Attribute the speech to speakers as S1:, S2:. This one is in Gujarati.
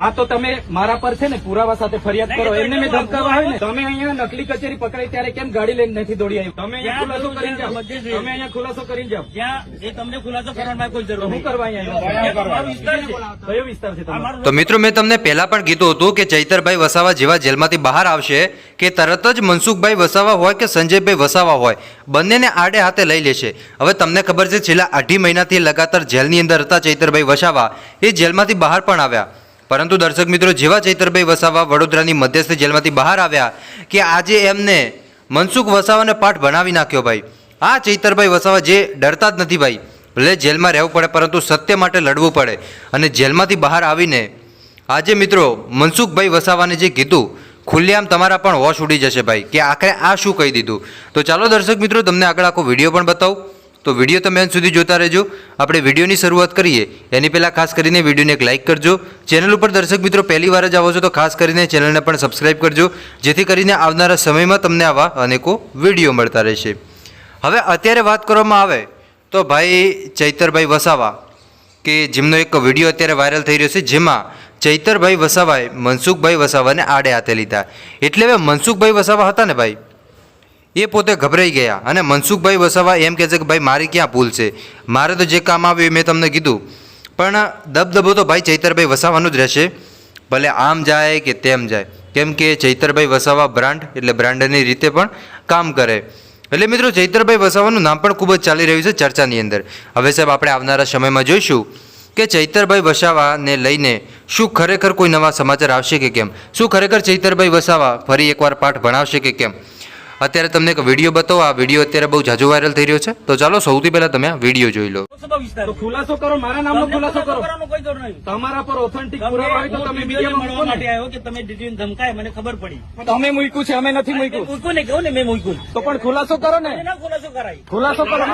S1: હા તો તમે મારા પર છે ને પુરાવા સાથે ફરિયાદ કરો. એમને મેં ધમકાવા આવે ને. તમે અહીંયા નકલી કચેરી પકડાઈ ત્યારે કેમ ગાડી લઈને નથી દોડી આવ્યું? તમે અહીંયા ખુલાસો કરી જાઓ. તમે અહીંયા ખુલાસો કરી જાઓ.
S2: ત્યાં એ તમને ખુલાસો કરવાની કોઈ જરૂર
S1: તો હું કરવા કયો વિસ્તાર છે
S3: તો મિત્રો મેં તમને પહેલા પણ કીધું હતું કે ચૈતરભાઈ વસાવા જેવા જેલમાંથી બહાર આવશે કે તરત જ મનસુખભાઈ વસાવા હોય કે સંજયભાઈ વસાવા હોય બંનેને આડે હાથે લઈ લેશે. હવે તમને ખબર છે છેલ્લા અઢી મહિનાથી લગાતાર જેલની અંદર હતા ચૈતરભાઈ વસાવા. એ જેલમાંથી બહાર પણ આવ્યા. પરંતુ દર્શક મિત્રો, જેવા ચૈતરભાઈ વસાવા વડોદરાની મધ્યસ્થ જેલમાંથી બહાર આવ્યા કે આજે એમને મનસુખ વસાવાને પાઠ ભણાવી નાખ્યો ભાઈ. આ ચૈતરભાઈ વસાવા જે ડરતા જ નથી ભાઈ. ભલે જેલમાં રહેવું પડે, પરંતુ સત્ય માટે લડવું પડે. અને જેલમાંથી બહાર આવીને આજે મિત્રો, મનસુખભાઈ વસાવાને જે કીધું, ખુલ્લેઆમ તમારા પણ હોશ ઉડી જશે ભાઈ, કે આખરે આ શું કહી દીધું? તો ચાલો દર્શક મિત્રો, તમને આગળ આખો વીડિયો પણ બતાવું. તો વીડિયો તમે અંત સુધી જોતા રહેજો. આપણે વિડીયોની શરૂઆત કરીએ. એની પહેલાં ખાસ કરીને વિડીયોને એક લાઇક કરજો. ચેનલ ઉપર દર્શક મિત્રો પહેલી વાર જ આવો છો તો ખાસ કરીને ચેનલને પણ સબસ્ક્રાઇબ કરજો. જેથી કરીને આવનારા સમયમાં તમને આવા અનેકો વીડિયો મળતા રહેશે. હવે અત્યારે વાત કરવામાં આવે તો ભાઈ ચૈતરભાઈ વસાવા, કે જેમનો એક વીડિયો અત્યારે વાયરલ થઈ રહ્યો છે, જેમાં ચૈતરભાઈ વસાવાએ મનસુખભાઈ વસાવાને આડે હાથે લીધા. એટલે હવે મનસુખભાઈ વસાવા હતા ને ભાઈ? એ પોતે ગભરાઈ ગયા અને મનસુખભાઈ વસાવા એમ કહે છે કે ભાઈ, મારી ક્યાં ભૂલ છે? મારે તો જે કામ આવ્યું એ મેં તમને કીધું. પણ દબદબો તો ભાઈ ચૈતરભાઈ વસાવાનું જ રહેશે. ભલે આમ જાય કે તેમ જાય. કેમ કે ચૈતરભાઈ વસાવા બ્રાન્ડ, એટલે બ્રાન્ડની રીતે પણ કામ કરે. એટલે મિત્રો, ચૈતરભાઈ વસાવાનું નામ પણ ખૂબ જ ચાલી રહ્યું છે ચર્ચાની અંદર. હવે સાહેબ, આપણે આવનારા સમયમાં જોઈશું કે ચૈતરભાઈ વસાવાને લઈને શું ખરેખર કોઈ નવા સમાચાર આવશે કે કેમ? શું ખરેખર ચૈતરભાઈ વસાવા ફરી એકવાર પાઠ ભણાવશે કે કેમ? અત્યારે તમને એક વીડિયો બતાવો. આ વીડિયો અત્યારે બહુ જાજો વાયરલ થઈ રહ્યો છે. તો ચાલો સૌથી પહેલા તમે આ વીડિયો જોઈ લો.
S1: તો ખુલાસો કરો. મારા નામનો ખુલાસો કરો.
S2: કરવાનો કોઈ જરૂર નહીં.
S1: તમારા પર ઓથેન્ટિક પુરાવા હોય તો તમે મીડિયામાં
S2: મળવા માટે આવ્યો કે તમે ડિટેલ ધમકાય મને ખબર પડી.
S1: તમે મૂક્યું છે અમે નથી મૂક્યું.
S2: મૂક્યું ને કહું ને મેં મૂક્યું?
S1: તો પણ ખુલાસો કરો ને.
S2: ખુલાસો કરાય.
S1: ખુલાસો કરો.